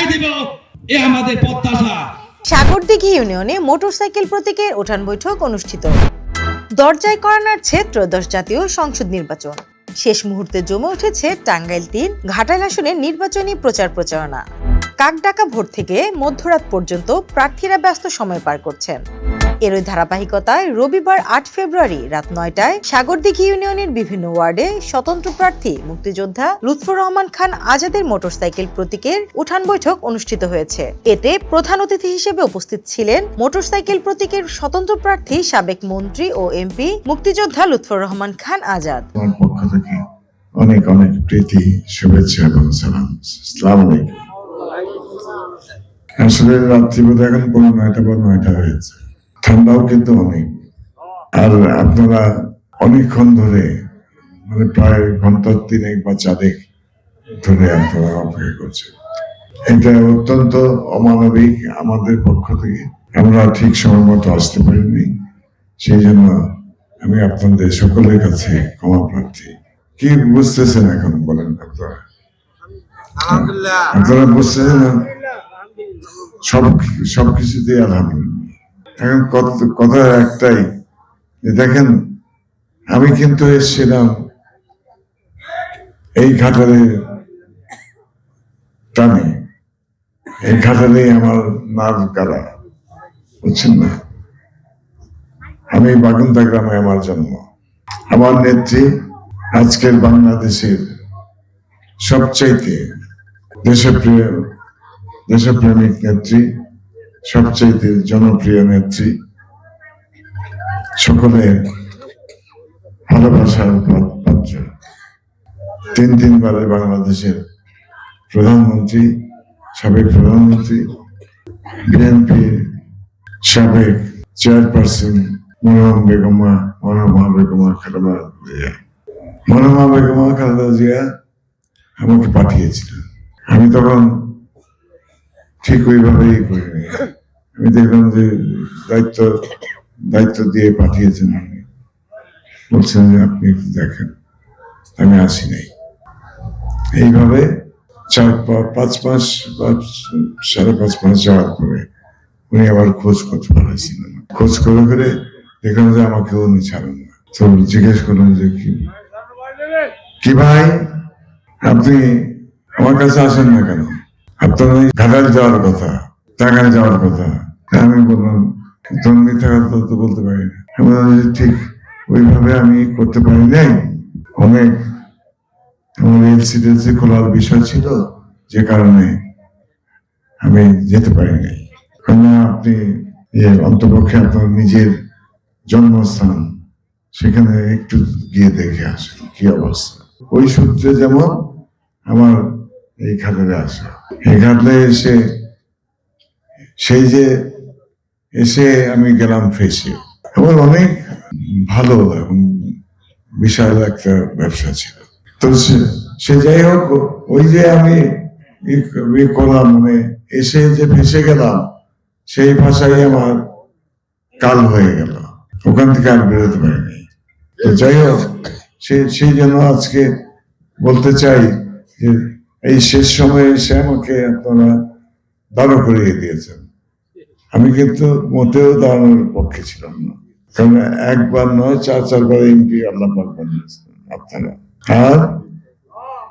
দেখাই দিব। এ আমাদের প্রত্যাশা। সাগরদিঘি ইউনিয়নে মোটরসাইকেল প্রতীকের ওঠান বৈঠক অনুষ্ঠিত। দরজায় করানার ক্ষেত্র দশ জাতীয় সংসদ নির্বাচন। শেষ মুহূর্তে জমে উঠেছে টাঙ্গাইল তিন ঘাটাইল আসনের নির্বাচনী প্রচার প্রচারণা। কাকডাকা ভোট থেকে মধ্যরাত পর্যন্ত প্রার্থীরা ব্যস্ত সময় পার করছেন। এরই ধারাবাহিকতায় রবিবার আট ফেব্রুয়ারি রাত নয়টায় সাগরদিঘি ইউনিয়নের বিভিন্ন ওয়ার্ডে স্বতন্ত্র প্রার্থী, মুক্তিযোদ্ধা লুৎফর রহমান খান আজাদের মোটরসাইকেল প্রতীকের উঠান বৈঠক অনুষ্ঠিত হয়েছে। এতে প্রধান অতিথি হিসেবে উপস্থিত ছিলেন মোটরসাইকেল প্রতীকের স্বতন্ত্র প্রার্থী, সাবেক মন্ত্রী ও এমপি মুক্তিযোদ্ধা লুৎফর রহমান খান আজাদ। অনেক অনেক প্রীতি, শুভেচ্ছা এবং সালাম। সালাম আসলে রাত্রি বোধ এখন পনেরো নয়টা বা নয়টা হয়েছে। ঠান্ডাও কিন্তু অনেক। আর আপনারা অনেকক্ষণ ধরে মানে প্রায় ঘণ্টা তিনেক বা চারেক ধরে আপনারা অপেক্ষা করছেন। এটা অত্যন্ত অমানবিক আমাদের পক্ষ থেকে। আমরা ঠিক সময় মতো আসতে পারিনি। সেই জন্য আমি আপনাদের সকলের কাছে ক্ষমা প্রার্থী। কি বুঝতেছেন এখন বলেন আপনারা? আপনারা বুঝতেছেন সব সব কিছুতেই আলহামদুলিল্লাহ। এখন কথা একটাই যে দেখেন, আমি কিন্তু এসেছিলাম এই ঘাটালে টানে। এই ঘাটালেই আমার নার কারা বুঝছেন না? আমি বাগুন্তা গ্রামে আমার জন্ম। আমার নেত্রী আজকের বাংলাদেশের সবচাইতে দেশপ্রিয়, দেশপ্রেমিক নেত্রী সবচাইতে জনপ্রিয় নেত্রী। সকলের ভালোবাসার পাত্র তিন তিনবারের বাংলাদেশের প্রধানমন্ত্রী, সাবেক প্রধানমন্ত্রী, বিএনপির সাবেক চেয়ারপারসন মনোরম বেগমা মনোরমা বেগমা খালেদা জিয়া। মনোরমা বেগমা খালেদা জিয়া আমাকে পাঠিয়েছিলেন। আমি তখন ঠিক ওইভাবেই করিনি আমি দেখলাম যে দায়িত্ব দায়িত্ব দিয়ে পাঠিয়েছেন আপনি বলছেন যে আপনি দেখেন। আমি আসি নাই। এইভাবে চার পাঁচ মাস বা সাড়ে পাঁচ মাস যাওয়ার পরে উনি আবার খোঁজ করতে পাঠাইছিলেন খোঁজ করে করে দেখলাম যে আমাকে উনি ছাড়েন না। তো জিজ্ঞেস করলাম যে কি কি ভাই? আপনি আমার কাছে আসেন না কেন? ওই ঘাটাল যাওয়ার কথা টাঙ্গাইল যাওয়ার কথা। আমি বললাম তুমি মিথ্যা কথা তো বলতে পারি না। ঠিক, ওইভাবে আমি করতে পারি নাই। অনেক, আমার খোলার বিষয় ছিল যে কারণে আমি যেতে পারি নাই। কারণ আপনি অন্তপক্ষে আপনার নিজের জন্মস্থান, সেখানে একটু গিয়ে দেখে আসেন, কি অবস্থা। ওই সূত্রে যেমন আমার এই ঘাটলে আসা। ঘাটলে এসে, সেই যে এসে আমি গেলাম ফেসে আমার অনেক ভালো এবং বিশাল একটা ব্যবসা ছিল। তো সে- যাই হোক, ওই যে আমি করলাম মানে এসে যে ফেসে গেলাম, সেই ভাষাই আমার কাল হয়ে গেল। ওখান থেকে আর বেরোতে পারিনি। যাই হোক, সে- সেই জন্য আজকে বলতে চাই যে এই শেষ সময়ে এসে আমাকে আপনারা দাঁড়ো করিয়ে দিয়েছেন। আমি কিন্তু মোটেও দাঁড়ানোর পক্ষে ছিলাম না। কারণ একবার নয়, চার, চারবার এমপি আল্লাহ বানিয়েছেন আপনারা। আর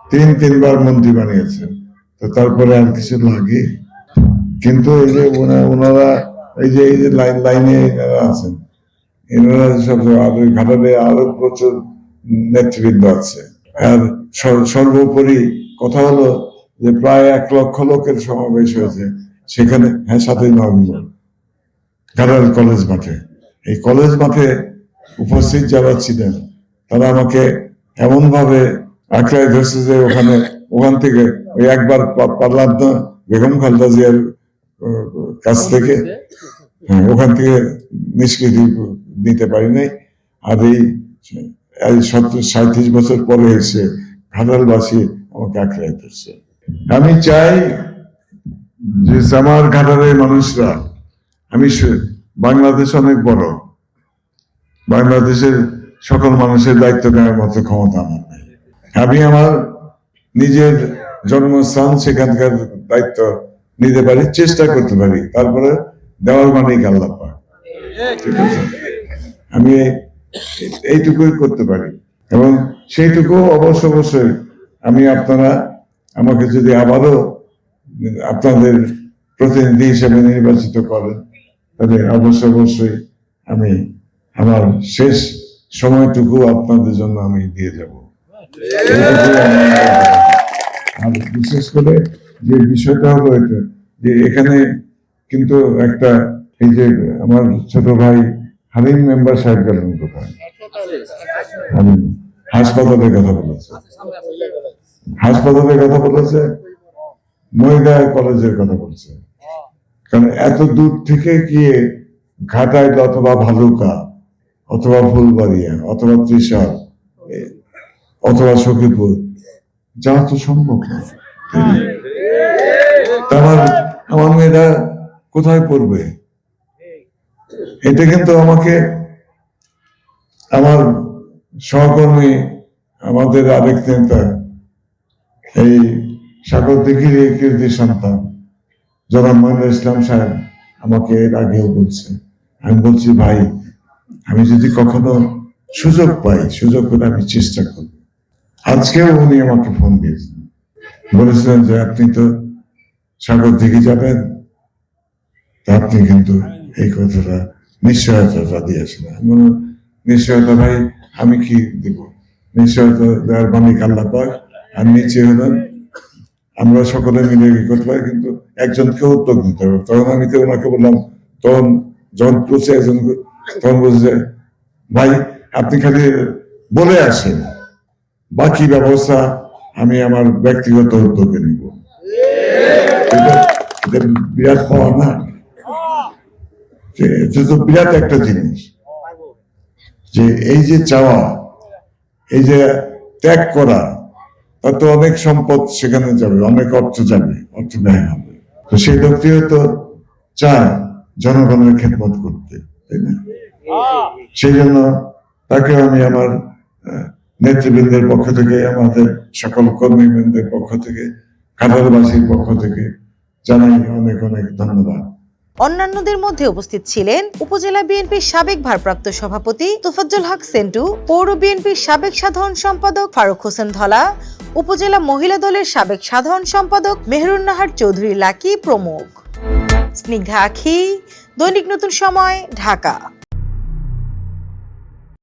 তিন, তিনবার মন্ত্রী বানিয়েছেন। তো তারপরে আর কিছু লাগে? কিন্তু এই যে ওনারা, এই যে এই যে লাইন, লাইনে এনারা আছেন, এনারা সব আরও ঘাটালে আরও প্রচুর নেতৃবৃন্দ আছে। আর সর- সর্বোপরি কথা হলো যে প্রায় এক লক্ষ লোকের সমাবেশ হয়েছে। সেখানে হ্যাঁ সাতই নভেম্বর ঘাটাল কলেজ মাঠে। এই কলেজ মাঠে উপস্থিত যারা ছিলেন তারা আমাকে এমন ভাবে আঁকড়ায় ধরছে যে ওখানে ওখান থেকে ওই একবার পারলাম না বেগম খালেদা জিয়ার কাছ থেকে। হ্যাঁ, ওখান থেকে নিষ্কৃতি নিতে পারি নাই। আর এই সাঁত্রিশ বছর পরে এসে ঘাটালবাসী আঁকড়ায় আমি চাই যে আমার ঘাটালের মানুষরা, আমি বাংলাদেশ অনেক বড়, বাংলাদেশের সকল মানুষের দায়িত্ব নেওয়ার মতো ক্ষমতা আমার নেই। আমি আমার নিজের জন্মস্থান সেখানকার দায়িত্ব নিতে পারি, চেষ্টা করতে পারি, তারপরে দেওয়ার মানেই আল্লাহ ঠিক আছে? আমি এইটুকুই করতে পারি এবং সেইটুকু অবশ্য অবশ্যই আমি আপনারা আমাকে যদি আবারও আপনাদের প্রতিনিধি হিসেবে নির্বাচিত করেন, তাহলে অবশ্যই অবশ্যই আমি আমার শেষ সময়টুকু আপনাদের জন্য আমি দিয়ে যাব। আর বিশেষ করে যে বিষয়টা হলো এটা, যে এখানে কিন্তু একটা এই যে আমার ছোট ভাই হালিম মেম্বার সাহেব গেলেন কোথায়? হাসপাতালের কথা বলেছে হাসপাতালের কথা বলেছে মহিলা কলেজের কথা বলছে। কারণ এত দূর থেকে গিয়ে ঘাটাইল অথবা ভালুকা, অথবা ফুলবাড়িয়া, অথবা ত্রিশাল, অথবা সখীপুর, যাওয়া তো সম্ভব আমার আমার মেয়েরা কোথায় পড়বে? এটা কিন্তু আমাকে, আমার সহকর্মী, আমাদের আরেক নেতা এই সাগর দিঘির এই কীর্তি সন্তান, জনাব মহিনুল ইসলাম সাহেব আমাকে এর আগেও বলছে। আমি বলছি, ভাই, আমি যদি কখনো সুযোগ পাই, সুযোগ করে আমি চেষ্টা করব। আজকেও উনি আমাকে ফোন দিয়েছেন। বলেছিলেন যে, আপনি তো সাগর দিঘি যাবেন, তা আপনি কিন্তু এই কথাটা নিশ্চয়তাটা দিয়েছেন আমি নিশ্চয়তা ভাই, আমি কি দিব? নিশ্চয়তা দেওয়ার মালিক আল্লাহ পাক আর নিচে হলেন আমরা সকলে মিলে করতে পারি কিন্তু একজনকে উদ্যোগ দিতে হবে। তখন আমি তো ওনাকে বললাম তখন যখন বলছে একজন তখন বলছে, ভাই, আপনি খালি বলে আসেন, বাকি ব্যবস্থা আমি আমার ব্যক্তিগত উদ্যোগে নিব। বিরাট পাওয়া না? এটা তো বিরাট একটা জিনিস। যে এই যে চাওয়া, এই যে ত্যাগ করা তার তো অনেক সম্পদ সেখানে যাবে, অনেক অর্থ যাবে, অর্থ ব্যয় হবে। তো সেই লোকটিও তো চায় জনগণের খেদমত করতে, তাই না? সেই জন্য তাকে আমি আমার নেতৃবৃন্দের পক্ষ থেকে, আমাদের সকল কর্মীবৃন্দের পক্ষ থেকে, কাঁঠালবাসীর পক্ষ থেকে জানাই অনেক অনেক ধন্যবাদ। অন্যান্যদের মধ্যে উপস্থিত ছিলেন উপজেলা বিএনপির সাবেক ভারপ্রাপ্ত সভাপতি তোফাজ্জল হক সেন্টু, পৌর বিএনপির সাবেক সাধারণ সম্পাদক ফারুক হোসেন ধলা, উপজেলা মহিলা দলের সাবেক সাধারণ সম্পাদক মেহরুন্নাহার চৌধুরী লাকি প্রমুখ। স্নিগ্ধা আখি, দৈনিক নতুন সময়, ঢাকা।